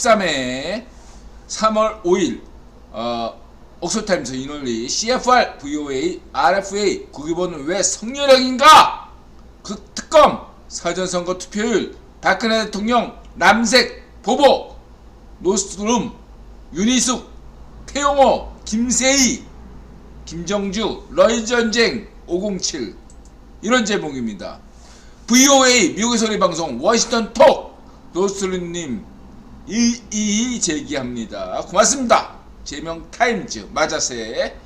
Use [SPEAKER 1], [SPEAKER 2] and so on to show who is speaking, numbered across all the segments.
[SPEAKER 1] 13회 3월 5일 어, 옥스타임스 이논리 CFR, VOA, RFA 국유본은 왜 성렬형인가? 그 특검 사전선거 투표율 박근혜 대통령 남색 보복 노스룸 윤희숙 태용호 김세희 김정주 러이전쟁 507 이런 제목입니다. VOA 미국의 소리 방송 워싱턴 톡 노스룸님 이의 제기합니다. 고맙습니다. 제명 타임즈 맞아세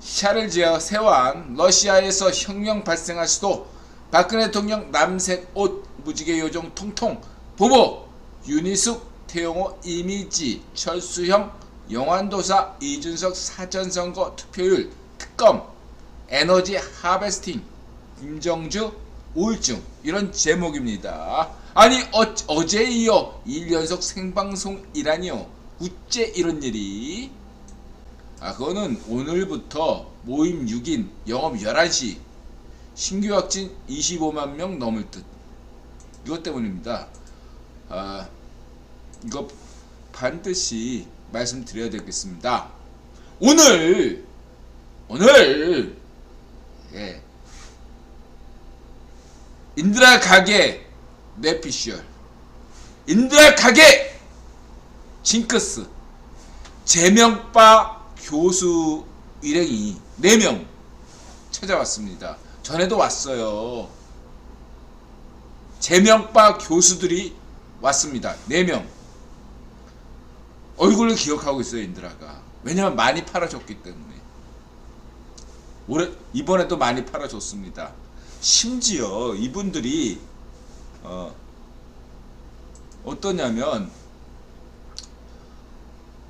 [SPEAKER 1] 샤를지어 세완 러시아에서 혁명 발생할 수도 박근혜 대통령 남색 옷 무지개 요정 통통 보보 윤희숙 태용호 이미지 철수형 영환도사 이준석 사전선거 투표율 특검 에너지 하베스팅 김정주 우울증 이런 제목입니다. 아니 어, 제 이어 1연속 생방송이라니요. 우째 이런 일이 아 그거는 오늘부터 모임 6인 영업 11시 신규 확진 25만 명 넘을 듯 이것 때문입니다. 아 이거 반드시 말씀드려야 되겠습니다. 오늘 오늘 예 인드라 가게 뇌피셜 가게 징크스 제명바 교수 일행이 4명 찾아왔습니다. 전에도 왔어요. 제명바 교수들이 왔습니다. 4명. 얼굴을 기억하고 있어요, 인드라가. 왜냐면 많이 팔아줬기 때문에. 올해, 이번에도 많이 팔아줬습니다. 심지어 이분들이, 어, 어떠냐면,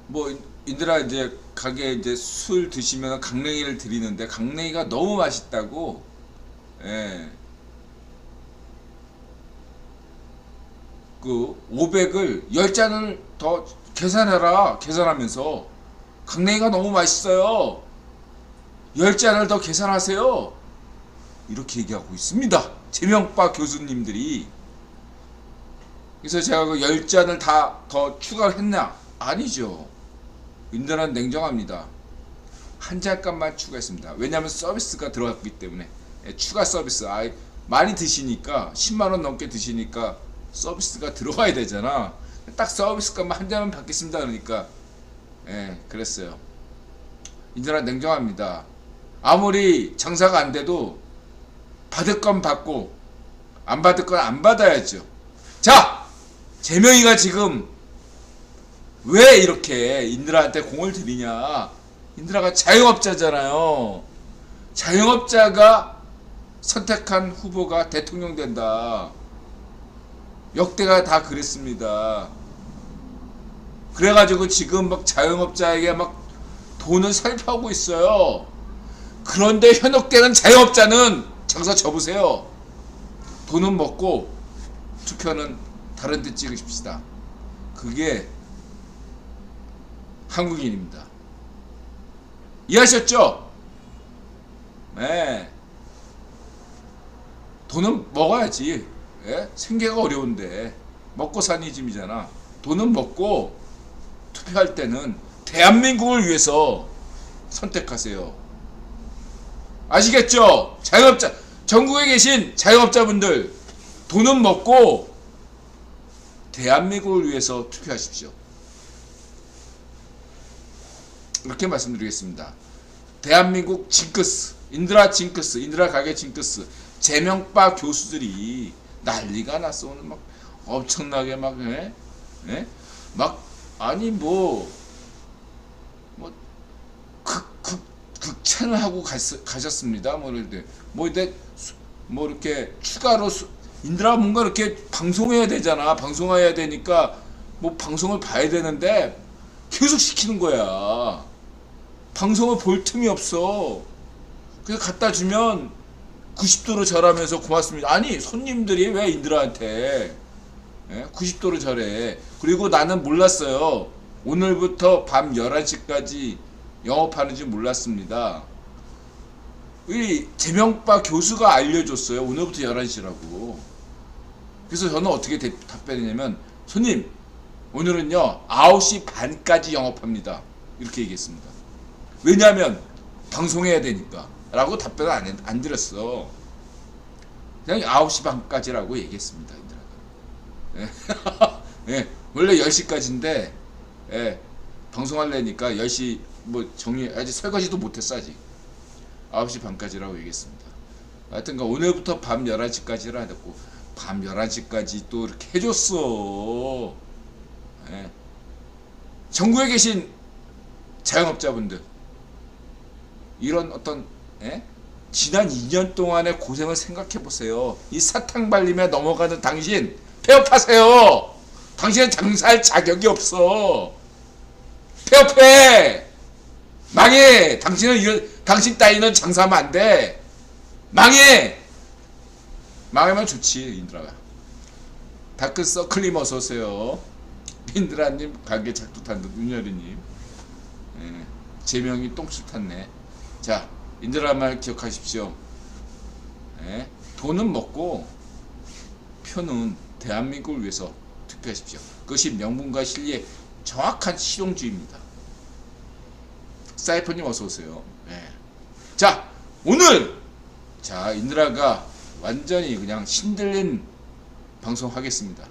[SPEAKER 1] 뭐, 인드라 이제 가게 이제 술 드시면 강냉이를 드리는데, 강냉이가 너무 맛있다고, 예. 그 500을 10잔을 더 계산해라 계산하면서. 강냉이가 너무 맛있어요. 10잔을 더 계산하세요. 이렇게 얘기하고 있습니다. 제명바 교수님들이 그래서 제가 그 10잔을 다 더 추가를 했냐 아니죠 인터넷 냉정합니다 한 잔값만 추가했습니다 왜냐하면 서비스가 들어갔기 때문에 예, 추가 서비스 아 많이 드시니까 10만 원 넘게 드시니까 서비스가 들어가야 되잖아. 딱 서비스 값만 한 잔만 받겠습니다. 그러니까 예, 그랬어요. 인터넷 냉정합니다. 아무리 장사가 안 돼도 받을 건 받고 안 받을 건 안 받아야죠. 자, 재명이가 지금 왜 이렇게 인드라한테 공을 들이냐? 인드라가 자영업자잖아요. 자영업자가 선택한 후보가 대통령 된다. 역대가 다 그랬습니다. 그래가지고 지금 막 자영업자에게 막 돈을 살펴하고 있어요. 그런데 현혹되는 자영업자는 장사 접으세요. 돈은 먹고 투표는 다른 데 찍으십시다. 그게 한국인입니다. 이해하셨죠? 네. 돈은 먹어야지. 예? 생계가 어려운데 먹고 사는 짐이잖아. 돈은 먹고 투표할 때는 대한민국을 위해서 선택하세요. 아시겠죠? 자영업자 전국에 계신 자영업자분들 돈은 먹고 대한민국을 위해서 투표하십시오. 이렇게 말씀드리겠습니다. 대한민국 징크스, 인드라 징크스, 인드라 가게 징크스, 제명바 교수들이 난리가 났어 오늘 막 엄청나게 막 예? 예? 막 아니 뭐 뭐 극 극 극찬을 하고 갔, 가셨습니다. 뭐 이럴 때 뭐 이제 뭐 이렇게 추가로 수, 인드라 뭔가 이렇게 방송해야 되잖아. 방송해야 되니까 뭐 방송을 봐야 되는데 계속 시키는 거야. 방송을 볼 틈이 없어. 그래서 갖다 주면 90도로 절하면서 고맙습니다. 아니 손님들이 왜 인드라한테 예? 90도로 절해. 그리고 나는 몰랐어요. 오늘부터 밤 11시까지 영업하는 줄 몰랐습니다. 이 제명바 교수가 알려줬어요. 오늘부터 11시라고. 그래서 저는 어떻게 대, 답변했냐면 손님 오늘은요 9시 반까지 영업합니다. 이렇게 얘기했습니다. 왜냐하면 방송해야 되니까 라고 답변을 안, 했- 안 드렸어. 그냥 9시 반까지라고 얘기했습니다. 예, 원래 10시까지인데 예, 방송하려니까 10시 뭐 정리 아직 설거지도 못했어 아직 9시 반까지라고 얘기했습니다. 하여튼간 오늘부터 밤 11시까지라 했고 밤 11시까지 또 이렇게 해줬어. 예. 전국에 계신 자영업자분들 이런 어떤 예? 지난 2년 동안의 고생을 생각해 보세요. 이 사탕 발림에 넘어가는 당신 폐업하세요. 당신은 장사할 자격이 없어. 폐업해. 망해. 당신은 당신 따위는 장사하면 안 돼. 망해. 망하면 좋지 인드라가. 다크서클님 어서 오세요. 인드라님 가게 작두탄 윤여리님. 예, 제명이 똥줄 탔네. 자 인드라 말 기억하십시오. 예, 돈은 먹고 표는 대한민국을 위해서 투표하십시오. 그것이 명분과 실리의 정확한 실용주의입니다. 사이퍼님 어서 오세요. 예. 자 오늘 자 인드라가 완전히 그냥 신들린 방송하겠습니다.